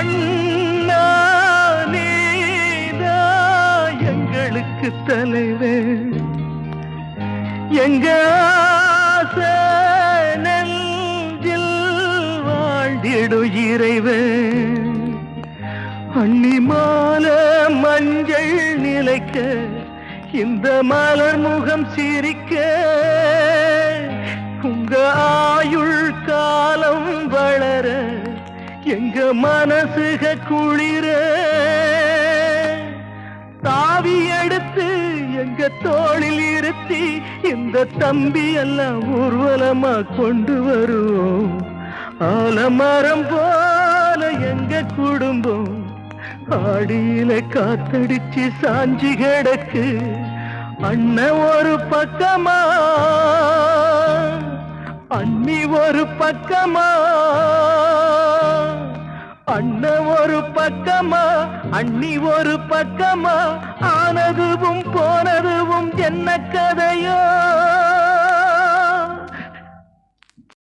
அண்ணா நீதான் எங்களுக்கு தலைவர். எங்க நெஞ்சில் வாழ்ந்திடு இறைவன். அன்னிமால மஞ்சள் நிலைக்க இந்த மலர் முகம் சிரிக்க. எங்க மனசுக குளிர? தாவி எடுத்து எங்க தோளில் இருத்தி இந்த தம்பி எல்லாம் ஊர்வலமா கொண்டு வருவோம். ஆலமரம் போல எங்க குடும்பம் ஆடியில காத்தடிச்சு சாஞ்சி கிடக்கு. அண்ணன் ஒரு பக்கமா? அண்ணி ஒரு பக்கமா? அண்ணன் ஒரு பக்கமா அண்ணி ஒரு பக்கமா ஆனதுவும் போனதுவும் என்ன கதையோ?